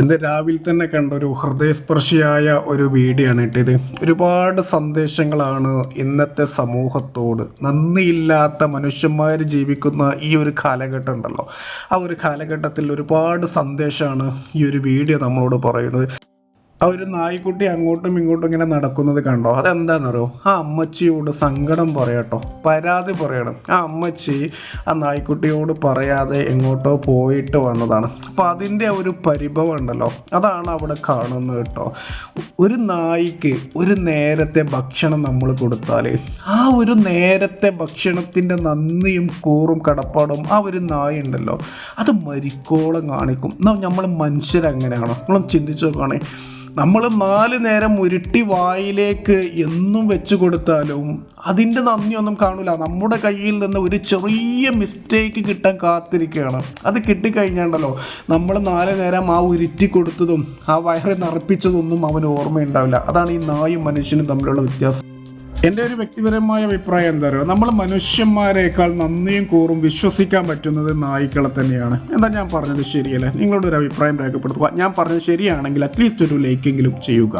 ഇന്ന് രാവിലെ തന്നെ കണ്ട ഒരു ഹൃദയസ്പർശിയായ ഒരു വീഡിയോ ആണ് ഇട്ടത്. ഒരുപാട് സന്ദേശങ്ങളാണ് ഇന്നത്തെ സമൂഹത്തോട് നന്ദിയില്ലാത്ത മനുഷ്യന്മാർ ജീവിക്കുന്ന ഈ ഒരു കാലഘട്ടം ഉണ്ടല്ലോ. ആ ഒരു കാലഘട്ടത്തിൽ ഒരുപാട് സന്ദേശമാണ് ഈ ഒരു വീഡിയോ നമ്മളോട് പറയുന്നത്. ആ ഒരു നായ്ക്കുട്ടി അങ്ങോട്ടും ഇങ്ങോട്ടും ഇങ്ങനെ നടക്കുന്നത് കണ്ടോ? അതെന്താണെന്നറിയോ ആ അമ്മച്ചിയോട് സങ്കടം പറയട്ടോ. പരാതി പറയണം. ആ അമ്മച്ചി ആ നായ്ക്കുട്ടിയോട് പറയാതെ എങ്ങോട്ടോ പോയിട്ട് വന്നതാണ്. അപ്പം അതിന്റെ ഒരു പരിഭവം ഉണ്ടല്ലോ. അതാണ് അവിടെ കാണുന്നത് കേട്ടോ. ഒരു നായിക്ക് ഒരു നേരത്തെ ഭക്ഷണം നമ്മൾ കൊടുത്താൽ ആ ഒരു നേരത്തെ ഭക്ഷണത്തിന്റെ നന്ദിയും കൂറും കടപ്പാടും ആ ഒരു നായ ഉണ്ടല്ലോ. അത് മരിക്കോളം കാണിക്കും. നമ്മൾ മനുഷ്യരങ്ങനെയാണോ? നമ്മളും ചിന്തിച്ചു നോക്കുകയാണെ നമ്മൾ നാല് നേരം ഉരുട്ടി വായിലേക്ക് എന്നും വെച്ച് കൊടുത്താലും അതിന്റെ നന്ദിയൊന്നും കാണൂല. നമ്മുടെ കയ്യിൽ നിന്ന് ഒരു ചെറിയ മിസ്റ്റേക്ക് കിട്ടാൻ കാത്തിരിക്കുകയാണ്. അത് കിട്ടിക്കഴിഞ്ഞാണ്ടല്ലോ നമ്മൾ നാല് നേരം ആ ഉരുട്ടി കൊടുത്തതും ആ വയറ് നിറപ്പിച്ചതൊന്നും അവന് ഓർമ്മയുണ്ടാവില്ല. അതാണ് ഈ നായും മനുഷ്യനും തമ്മിലുള്ള വ്യത്യാസം. എന്റെ ഒരു വ്യക്തിപരമായ അഭിപ്രായം എന്താ പറയുക നമ്മൾ മനുഷ്യന്മാരെക്കാൾ നന്ദിയും കൂറും വിശ്വസിക്കാൻ പറ്റുന്നത് നായ്ക്കളെ തന്നെയാണ്. എന്താ ഞാൻ പറഞ്ഞത് ശരിയല്ലേ? നിങ്ങളുടെ ഒരു അഭിപ്രായം രേഖപ്പെടുത്തുക. ഞാൻ പറഞ്ഞത് ശരിയാണെങ്കിൽ അറ്റ്ലീസ്റ്റ് ഒരു ലൈക്കെങ്കിലും ചെയ്യുക.